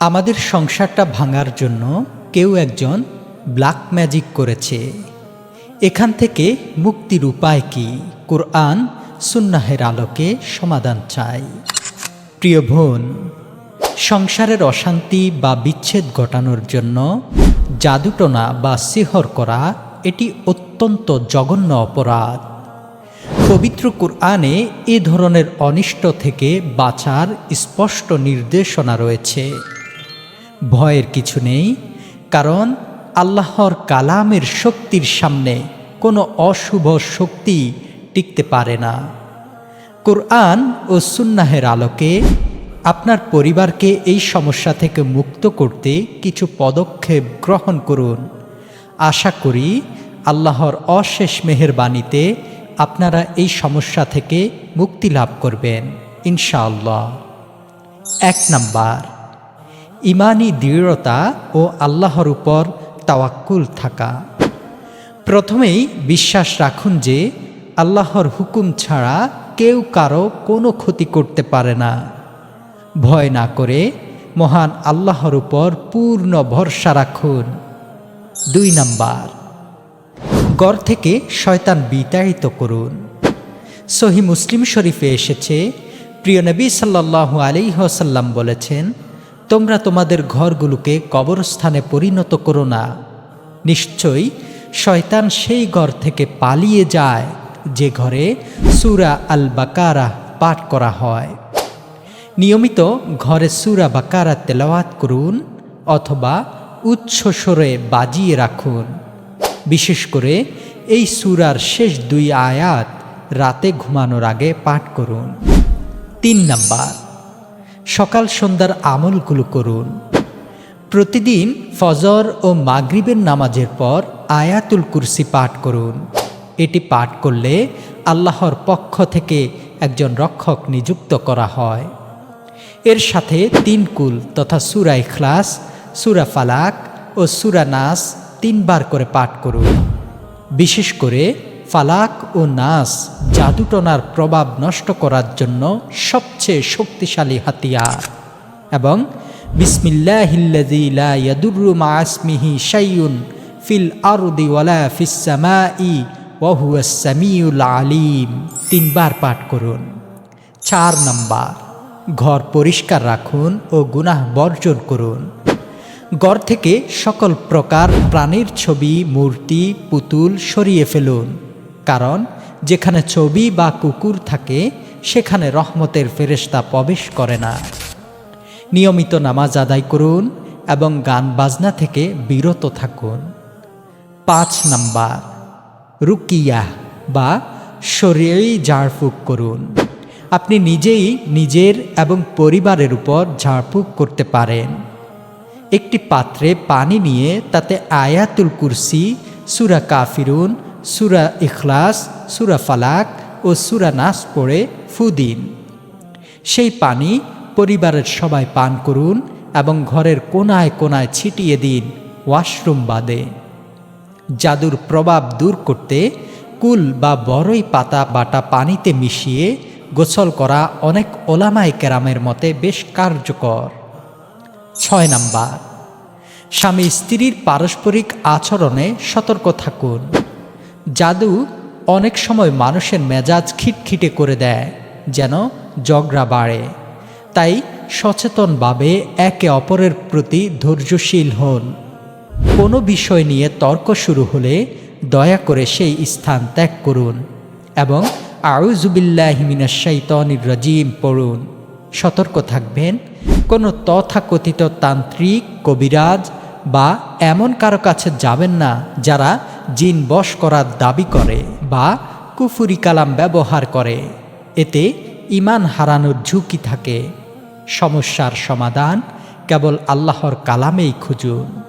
আমাদের সংসারটা ভাঙার জন্য কেউ একজন ব্ল্যাক ম্যাজিক করেছে। এখান থেকে মুক্তির উপায় কি? কোরআন সুন্নাহের আলোকে সমাধান চাই। প্রিয় বোন, সংসারের অশান্তি বা বিচ্ছেদ ঘটানোর জন্য জাদুটনা বা সিহর করা এটি অত্যন্ত জঘন্য অপরাধ। পবিত্র কোরআনে এ ধরনের অনিষ্ট থেকে বাঁচার স্পষ্ট নির্দেশনা রয়েছে। ভয়ের কিছু নেই, কারণ আল্লাহর কালামের শক্তির সামনে কোনো অশুভ শক্তি টিকতে পারে না। কোরআন ও সুন্নাহের আলোকে আপনার পরিবারকে এই সমস্যা থেকে মুক্ত করতে কিছু পদক্ষেপ গ্রহণ করুন। আশা করি আল্লাহর অশেষ মেহেরবাণীতে আপনারা এই সমস্যা থেকে মুক্তি লাভ করবেন, ইনশাআল্লাহ। এক নাম্বার ইমানি দৃঢ়তা ও আল্লাহর উপর তাওয়াক্কুল থাকা। প্রথমেই বিশ্বাস রাখুন যে আল্লাহর হুকুম ছাড়া কেউ কারও কোনো ক্ষতি করতে পারে না। ভয় না করে মহান আল্লাহর উপর পূর্ণ ভরসা রাখুন। দুই নাম্বার, গড় থেকে শয়তান বিতাড়িত করুন। সহি মুসলিম শরীফে এসেছে, প্রিয় নবী সাল্লাল্লাহু আলাইহসাল্লাম বলেছেন তোমরা তোমাদের ঘরগুলোকে কবরস্থানে পরিণত করো না। নিশ্চয়ই শয়তান সেই ঘর থেকে পালিয়ে যায়, যে ঘরে সুরা আল বাকারা পাঠ করা হয়। নিয়মিত ঘরে সুরা বাকারা তেলাওয়াত করুন অথবা উচ্চ স্বরে বাজিয়ে রাখুন। বিশেষ করে এই সুরার শেষ দুই আয়াত রাতে ঘুমানোর আগে পাঠ করুন। তিন নাম্বার সকাল সন্ধ্যার আমলগুলো করুন। প্রতিদিন ফজর ও মাগরিবের নামাজের পর আয়াতুল কুরসি পাঠ করুন। এটি পাঠ করলে আল্লাহর পক্ষ থেকে একজন রক্ষক নিযুক্ত করা হয়। এর সাথে তিন কুল তথা সুরা ইখলাস, সুরা ফালাক ও সুরা নাস তিনবার করে পাঠ করুন। বিশেষ করে ফালাক ও নাস জাদুটনার প্রভাব নষ্ট করার জন্য সবচেয়ে শক্তিশালী হাতিয়ার। এবং বিসমিল্লাহিল্লাযী মা ফিল আরদি ওয়ালা ফিস সামাই ওয়া আলিম। তিনবার পাঠ করুন। চার নাম্বার, ঘর পরিষ্কার রাখুন ও গুনাহ বর্জন করুন। ঘর থেকে সকল প্রকার প্রাণীর ছবি, মূর্তি, পুতুল সরিয়ে ফেলুন। কারণ যেখানে ছবি বা কুকুর থাকে, সেখানে রহমতের ফেরেশতা প্রবেশ করে না। নিয়মিত নামাজ আদায় করুন এবং গান বাজনা থেকে বিরত থাকুন। পাঁচ নাম্বার, রুকিয়া বা শরীরেই ঝাড়ফুঁক করুন। আপনি নিজেই নিজের এবং পরিবারের উপর ঝাড়ফুঁক করতে পারেন। একটি পাত্রে পানি নিয়ে তাতে আয়াতুল কুরসি, সুরা কাফিরুন সুরা ইখলাস, সুরা ফালাক ও সুরা নাস পড়ে ফু দিন। সেই পানি পরিবারের সবাই পান করুন এবং ঘরের কোনায় কোনায় ছিটিয়ে দিন ওয়াশরুম বাদে। জাদুর প্রভাব দূর করতে কুল বা বড়ই পাতা বাটা পানিতে মিশিয়ে গোসল করা অনেক ওলামাই কেরামের মতে বেশ কার্যকর। ছয় নাম্বার, স্বামী স্ত্রীর পারস্পরিক আচরণে সতর্ক থাকুন। জাদু অনেক সময় মানুষের মেজাজ খিটখিটে করে দেয়, যেন জগড়া বাড়ে। তাই সচেতনভাবে একে অপরের প্রতি ধৈর্যশীল হন। কোনো বিষয় নিয়ে তর্ক শুরু হলে দয়া করে সেই স্থান ত্যাগ করুন এবং আউজুবিল্লাহিমিনাশাইতনির রাজিম পড়ুন। সতর্ক থাকবেন, কোনো তথাকথিত তান্ত্রিক, কবিরাজ বা এমন কারও কাছে যাবেন না যারা জিন বশ করার দাবি করে বা কুফুরি কালাম ব্যবহার করে। এতে ইমান হারানোর ঝুঁকি থাকে। সমস্যার সমাধান কেবল আল্লাহর কালামেই খুঁজুন।